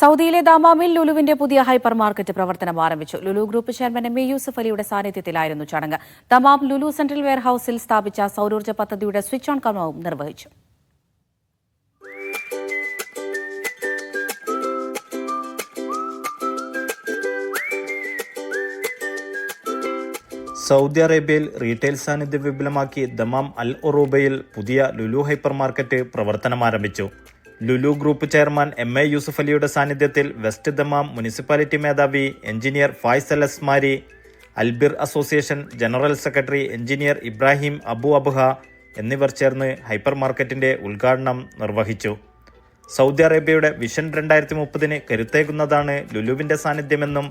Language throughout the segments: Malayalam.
സൗദിയിലെ ദാമാമിൽ ലുലുവിന്റെ പുതിയ ഹൈപ്പർ മാർക്കറ്റ് പ്രവർത്തനം ആരംഭിച്ചു. Lulu group chairman M A Yusuf അലിയുടെ സാന്നിധ്യത്തിലായിരുന്നു ചടങ്ങ്. ദമാം ലുലു സെൻട്രൽ വെയർ ഹൌസിൽ സ്ഥാപിച്ച സൗരോർജ പദ്ധതിയുടെ സ്വിച്ച് ഓൺ കർമ്മവും നിർവഹിച്ചു. സൗദി അറേബ്യയിൽ റീറ്റെയിൽ സാന്നിധ്യം വിപുലമാക്കി ദമാം അൽ ഒറൂബയിൽ പുതിയ ലുലു ഹൈപ്പർ മാർക്കറ്റ് പ്രവർത്തനം ആരംഭിച്ചു. Lulu group chairman M A Yusuf അലിയുടെ സാന്നിധ്യത്തിൽ വെസ്റ്റ് ദമാം മുനിസിപ്പാലിറ്റി മേധാവി engineer Faisal Asmari Albir association general secretary engineer Ibrahim Abu Abha എന്നിവർ ചേർന്ന് ഹൈപ്പർ മാർക്കറ്റിന്റെ ഉദ്ഘാടനം നിർവഹിച്ചു. സൗദി അറേബ്യയുടെ വിഷൻ രണ്ടായിരത്തി മുപ്പതിന് കരുത്തേകുന്നതാണ് ലുലുവിന്റെ സാന്നിധ്യമെന്നും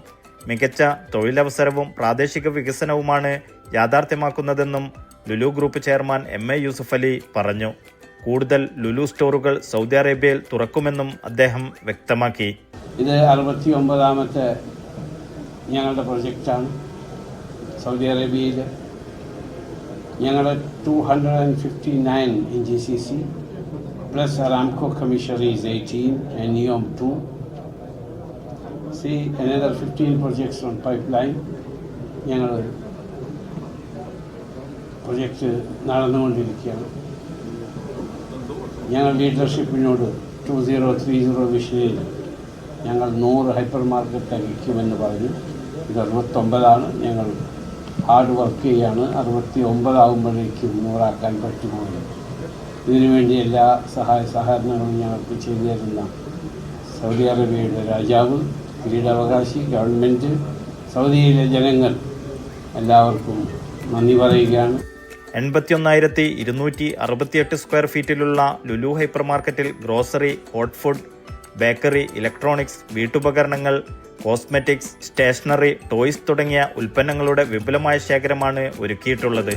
മികച്ച തൊഴിലവസരവും പ്രാദേശിക വികസനവുമാണ് യാഥാർത്ഥ്യമാക്കുന്നതെന്നും Lulu group chairman M A Yusuf Ali പറഞ്ഞു. കൂടുതൽ ലുലു സ്റ്റോറുകൾ സൗദി അറേബ്യയിൽ തുറക്കുമെന്നും അദ്ദേഹം വ്യക്തമാക്കി. ഇത് അറുപത്തി ഒമ്പതാമത്തെ ഞങ്ങളുടെ പ്രൊജക്റ്റാണ്. സൗദി അറേബ്യയിൽ ഞങ്ങളുടെ two hundred and fifty nine in G C C plus Aramco commissionaries eighteen and NEOM to see another fifteen projects on pipeline ഞങ്ങൾ പ്രൊജക്റ്റ് നടന്നുകൊണ്ടിരിക്കുകയാണ്. ഞങ്ങൾ ലീഡർഷിപ്പിനോട് ടു സീറോ ത്രീ സീറോ വിഷനിൽ ഞങ്ങൾ നൂറ് ഹൈപ്പർ മാർക്കറ്റ് വയ്ക്കുമെന്ന് പറഞ്ഞു. ഇത് അറുപത്തൊമ്പതാണ്. ഞങ്ങൾ ഹാർഡ് വർക്ക് ചെയ്യാണ്. അറുപത്തി ഒമ്പതാകുമ്പോഴേക്കും നൂറാക്കാൻ പറ്റുമോ എന്ന്. ഇതിനുവേണ്ടി എല്ലാ സഹായ സഹകരണങ്ങളും ഞങ്ങൾക്ക് ചെയ്തു തരുന്ന സൗദി അറേബ്യയുടെ രാജാവ് കിരീടാവകാശി ഗവൺമെന്റ് സൗദിയിലെ ജനങ്ങൾ എല്ലാവർക്കും നന്ദി പറയുകയാണ്. എൺപത്തിയൊന്നായിരത്തി ഇരുന്നൂറ്റി അറുപത്തിയെട്ട് സ്ക്വയർ ഫീറ്റിലുള്ള ലുലു ഹൈപ്പർ മാർക്കറ്റിൽ grocery hot food bakery electronics വീട്ടുപകരണങ്ങൾ cosmetics stationery toys തുടങ്ങിയ ഉൽപ്പന്നങ്ങളുടെ വിപുലമായ ശേഖരമാണ് ഒരുക്കിയിട്ടുള്ളത്.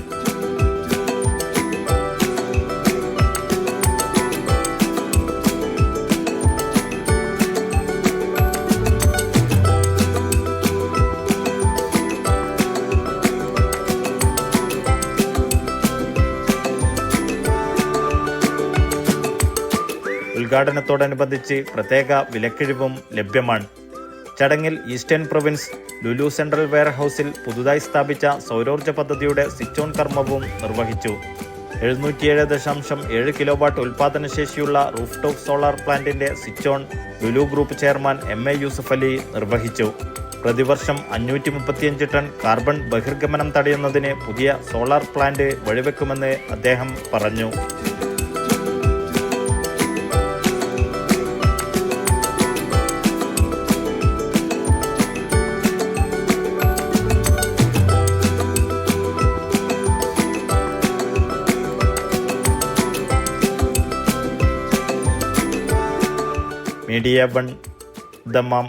ഉദ്ഘാടനത്തോടനുബന്ധിച്ച് പ്രത്യേക വിലക്കിഴിവും ലഭ്യമാണ്. ചടങ്ങിൽ ഈസ്റ്റേൺ പ്രൊവിൻസ് ലുലു സെൻട്രൽ വെയർ ഹൌസിൽ പുതുതായി സ്ഥാപിച്ച സൗരോർജ പദ്ധതിയുടെ സ്വിച്ച് ഓൺ കർമ്മവും നിർവഹിച്ചു. എഴുന്നൂറ്റിയേഴ് ദശാംശം ഏഴ് കിലോ വാട്ട് ഉൽപാദനശേഷിയുള്ള റൂഫ് ടോപ്പ് സോളാർ പ്ലാന്റിന്റെ switch on Lulu group chairman M A Yusuf Ali നിർവഹിച്ചു. പ്രതിവർഷം അഞ്ഞൂറ്റി മുപ്പത്തിയഞ്ച് ടൺ കാർബൺ ബഹിർഗമനം തടയുന്നതിന് പുതിയ സോളാർ പ്ലാന്റ് വഴിവെക്കുമെന്ന് അദ്ദേഹം പറഞ്ഞു. Media one Dammam.